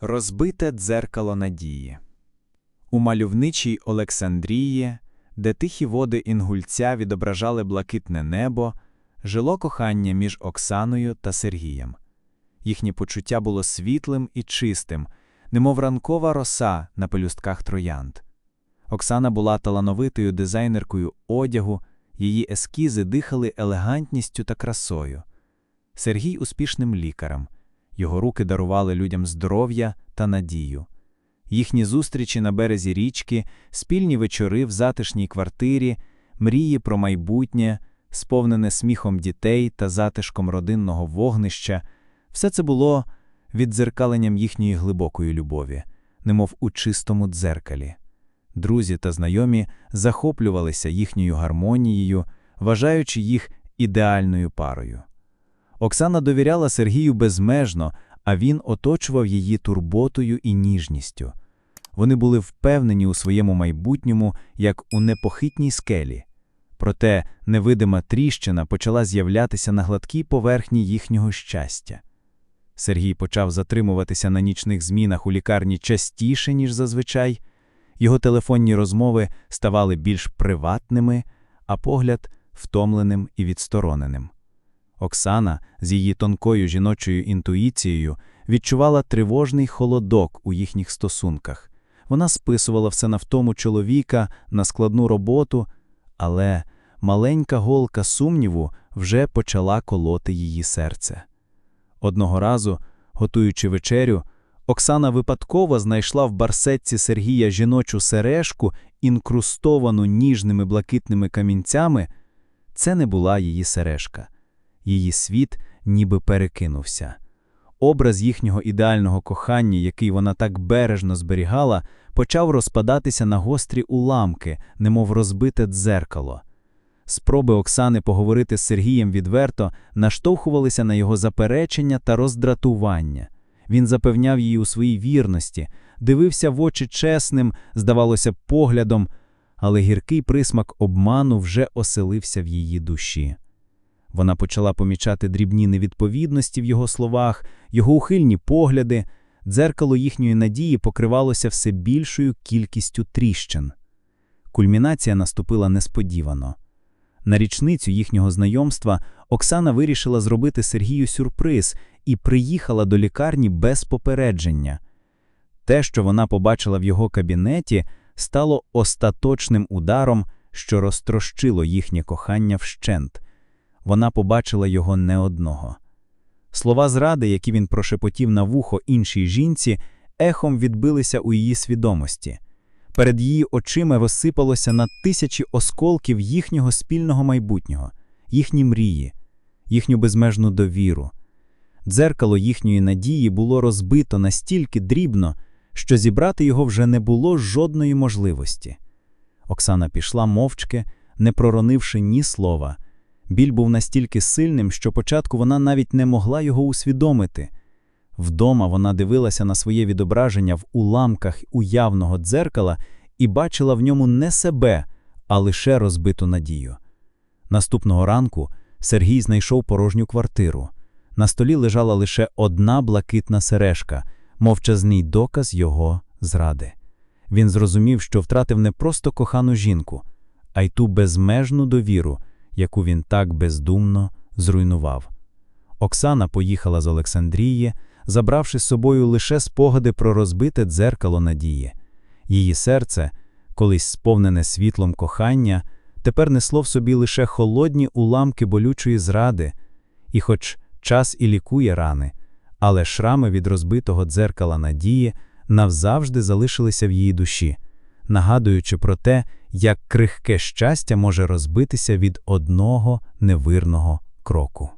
Розбите дзеркало надії. У мальовничій Олександрії, де тихі води Інгульця відображали блакитне небо, жило кохання між Оксаною та Сергієм. Їхнє почуття було світлим і чистим, немов ранкова роса на пелюстках троянд. Оксана була талановитою дизайнеркою одягу, її ескізи дихали елегантністю та красою. Сергій успішним лікарем. Його руки дарували людям здоров'я та надію. Їхні зустрічі на березі річки, спільні вечори в затишній квартирі, мрії про майбутнє, сповнене сміхом дітей та затишком родинного вогнища все це було віддзеркаленням їхньої глибокої любові, немов у чистому дзеркалі. Друзі та знайомі захоплювалися їхньою гармонією, вважаючи їх ідеальною парою. Оксана довіряла Сергію безмежно, а він оточував її турботою і ніжністю. Вони були впевнені у своєму майбутньому, як у непохитній скелі. Проте невидима тріщина почала з'являтися на гладкій поверхні їхнього щастя. Сергій почав затримуватися на нічних змінах у лікарні частіше, ніж зазвичай. Його телефонні розмови ставали більш приватними, а погляд втомленим і відстороненим. Оксана з її тонкою жіночою інтуїцією відчувала тривожний холодок у їхніх стосунках. Вона списувала все на втому чоловіка, на складну роботу, але маленька голка сумніву вже почала колоти її серце. Одного разу, готуючи вечерю, Оксана випадково знайшла в барсетці Сергія жіночу сережку, інкрустовану ніжними блакитними камінцями. Це не була її сережка. Її світ ніби перекинувся. Образ їхнього ідеального кохання, який вона так бережно зберігала, почав розпадатися на гострі уламки, немов розбите дзеркало. Спроби Оксани поговорити з Сергієм відверто наштовхувалися на його заперечення та роздратування. Він запевняв її у своїй вірності, дивився в очі чесним, здавалося, поглядом, але гіркий присмак обману вже оселився в її душі. Вона почала помічати дрібні невідповідності в його словах, його ухильні погляди, дзеркало їхньої надії покривалося все більшою кількістю тріщин. Кульмінація наступила несподівано. На річницю їхнього знайомства Оксана вирішила зробити Сергію сюрприз і приїхала до лікарні без попередження. Те, що вона побачила в його кабінеті, стало остаточним ударом, що розтрощило їхнє кохання вщент. Вона побачила його не одного. Слова зради, які він прошепотів на вухо іншій жінці, ехом відбилися у її свідомості. Перед її очима розсипалося на тисячі осколків їхнього спільного майбутнього, їхні мрії, їхню безмежну довіру. Дзеркало їхньої надії було розбито настільки дрібно, що зібрати його вже не було жодної можливості. Оксана пішла мовчки, не проронивши ні слова. Біль був настільки сильним, що початку вона навіть не могла його усвідомити. Вдома вона дивилася на своє відображення в уламках уявного дзеркала і бачила в ньому не себе, а лише розбиту надію. Наступного ранку Сергій знайшов порожню квартиру. На столі лежала лише одна блакитна сережка, мовчазний доказ його зради. Він зрозумів, що втратив не просто кохану жінку, а й ту безмежну довіру, яку він так бездумно зруйнував. Оксана поїхала з Олександрії, забравши з собою лише спогади про розбите дзеркало надії. Її серце, колись сповнене світлом кохання, тепер несло в собі лише холодні уламки болючої зради, і, хоч час і лікує рани, але шрами від розбитого дзеркала надії навзавжди залишилися в її душі, нагадуючи про те, як крихке щастя може розбитися від одного невирного кроку.